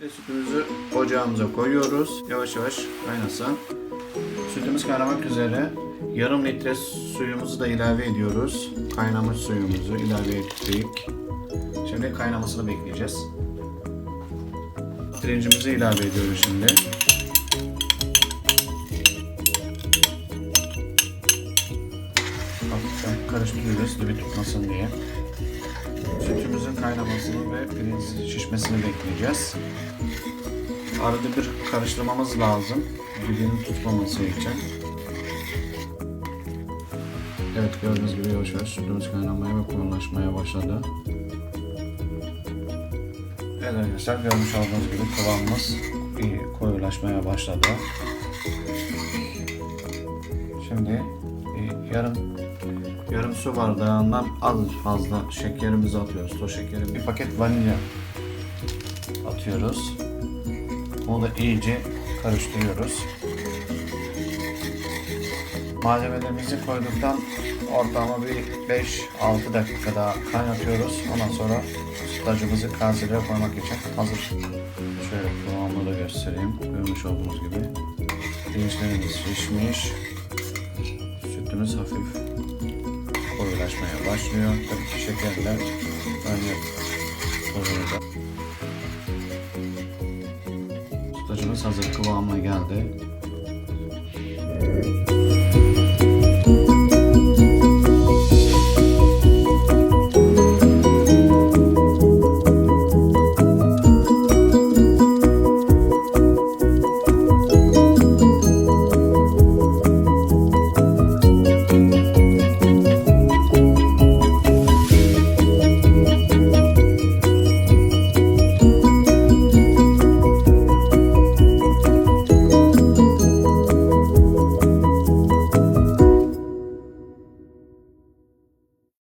Ve sütümüzü ocağımıza koyuyoruz. Yavaş yavaş kaynasın. Sütümüz kaynamak üzere. Yarım litre suyumuzu da ilave ediyoruz. Kaynamış suyumuzu ilave ettik. Şimdi kaynamasını bekleyeceğiz. Pirincimizi ilave ediyoruz şimdi. Hafiften karıştırıyoruz dibi tutmasın diye. Sütümüzün kaynamasını ve pirincin şişmesini bekleyeceğiz. Arada bir karıştırmamız lazım. Dibinin tutmaması için. Evet gördüğünüz gibi yavaş yavaş sütümüz kaynamaya ve koyulaşmaya başladı. Evet arkadaşlar görmüş olduğunuz gibi kıvamımız iyi koyulaşmaya başladı. Şimdi yarım yarım su bardağından az fazla şekerimizi atıyoruz. O şekeri bir paket vanilya atıyoruz. Bunu da iyice karıştırıyoruz. Malzemelerimizi koyduktan ortalama bir 5-6 dakika daha kaynatıyoruz. Ondan sonra sütlacımızı kaselere koymak için hazır. Şöyle kıvamını da göstereyim. Görmüş olduğunuz gibi. Pirinçlerimiz şişmiş. Sütümüz hafif koyulaşmaya başlıyor. Tabii ki şekerler önce tozunu da Sütlacımız hazır kıvamına geldi.